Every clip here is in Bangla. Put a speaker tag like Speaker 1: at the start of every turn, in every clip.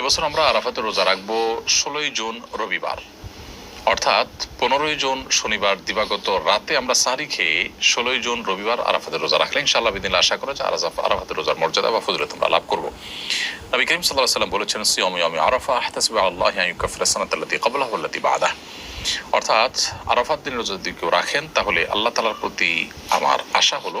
Speaker 1: এবছর আমরা আরাফাতে রোজা রাখব ষোলোই জুন রবিবার। অর্থাৎ পনেরোই জুন শনিবার দিবাগত রাতে আমরা সারি খেয়ে ষোলোই জুন রবিবার আরাফাতের রোজা রাখলে ইনশাআল্লাহ বিদিন আশা করা যে আরাজাফ আরাফাতের রোজার মর্যাদা বা ফজলত আমরা লাভ করব। নবী করিম সাল্লাহ সাল্লাম বলেছেন, সিয়ম ইয়ামি আরাফা আহতাসিবা আল্লাহ ইউকাফির সানাতাল্লাতি কবলাহ আল্লাতি বাদা অর্থাৎ আরাফাত দিন রোজা যদি কেউ রাখেন, তাহলে আল্লাহ তালার প্রতি আমার আশা হলো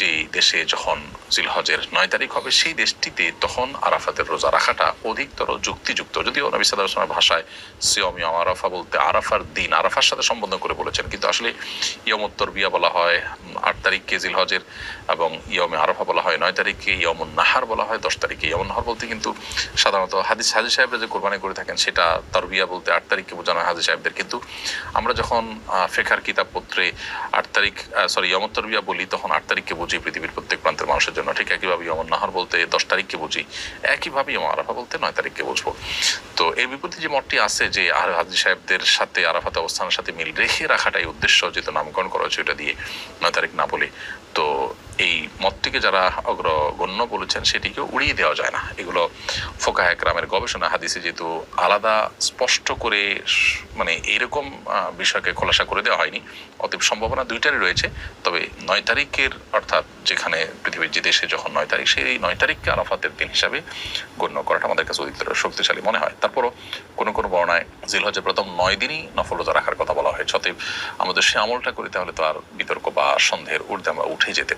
Speaker 1: যে দেশে যখন জিলহজের নয় তারিখ হবে, সেই দেশটিতে তখন আরাফাতের রোজা রাখাটা অধিকতর যুক্তিযুক্ত। যদিও নবী সাদামের ভাষায় সিয়মিয়ম আরাফা বলতে আরাফার দিন, আরাফার সাথে সম্বোধন করে বলেছেন। কিন্তু আসলে ইয়মোত্তর বিয়া বলা হয় আট তারিখকে জিলহজের এবং ইয়মে আরাফা বলা হয়, নয় তারিখকে ইয়মুন নাহার বলা হয়, দশ তারিখে ইয়মুন নাহার বলতে কিন্তু সাধারণত হাদিস, হাজি সাহেবরা যে কোরবানি করে থাকেন, সেটা তার বিয়া বলতে আট তারিখকে বোঝানো হয় হাজি সাহেবদের। কিন্তু আমরা যখন ফেখার কিতাব পত্রে আট তারিখ সরি ইয়মোত্তর বিয়া বলি, তখন আট তারিখকে বুঝি পৃথিবীর প্রত্যেক প্রান্তের মানুষের জন্য। ঠিক একইভাবে অমর নাহর বলতে দশ তারিখকে বুঝি। একইভাবে ইয়ম আরাফা বলতে নয় তারিখকে বুঝব। তো এর বিপরীতে যে মতটি আছে যে আর হাজি সাহেবদের সাথে আরাফাত অবস্থানের সাথে মিল রেখে রাখাটাই উদ্দেশ্য, যেহেতু নামকরণ করা হয়েছে ওটা দিয়ে নয় তারিখ না বলে। তো এই মতটিকে যারা অগ্রগণ্য বলেছেন সেটিকে উড়িয়ে দেওয়া যায় না। এগুলো ফোকা একরামের গবেষণা হাদিসে যেহেতু আলাদা স্পষ্ট করে মানে এরকম বিষয়কে খোলাসা করে দেওয়া হয়নি। অতএব সম্ভাবনা দুইটারই রয়েছে। তবে নয় তারিখের অর্থাৎ যেখানে পৃথিবীর যে দেশে যখন নয় তারিখ, সেই নয় তারিখকে আরাফাতের দিন হিসাবে গণ্য করাটা আমাদের কাছে অধিকতর শক্তিশালী মনে হয়। তারপরও কোনো কোনো বর্ণায় জিলহজের প্রথম নয় দিনই নফল রোজা রাখার কথা বলা হয়েছে। অতএব আমাদের সে আমলটা করি তাহলে তো আর বিতর্ক বা সন্দেহের ঊর্ধ্বে আমরা উঠে যেতে